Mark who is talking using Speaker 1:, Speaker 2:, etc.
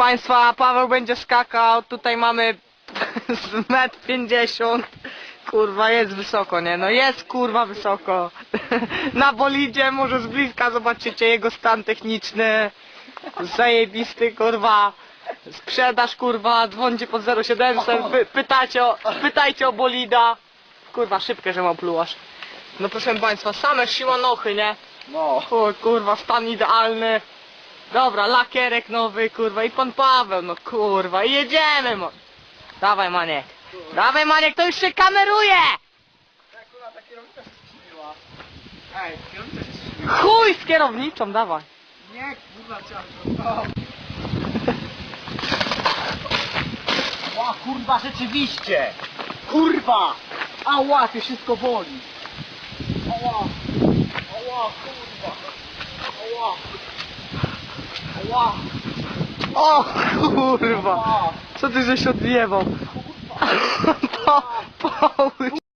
Speaker 1: Państwa, Paweł będzie skakał, tutaj mamy z metr 50. Kurwa, jest wysoko, nie? No jest kurwa wysoko. Na bolidzie może z bliska zobaczycie jego stan techniczny. Zajebisty kurwa. Sprzedaż kurwa, dzwońcie pod 0700, py, pytacie o, pytajcie o bolida. Kurwa, szybkie, że mam plułasz. No proszę Państwa, same siłanochy, nie?
Speaker 2: No.
Speaker 1: O kurwa, stan idealny. Dobra, lakierek nowy, kurwa, i pan Paweł, no kurwa, i jedziemy, mo. Dawaj, Maniek. Dawaj, Maniek, to już się kameruje!
Speaker 2: Ej, się.
Speaker 1: Chuj z kierowniczą, dawaj.
Speaker 2: Nie, kurwa, ciasto. Ła, kurwa, rzeczywiście. Kurwa. Ała, to wszystko boli. Ała. Ała, kurwa. Ała.
Speaker 1: O kurwa, co ty żeś odjebał? Połóż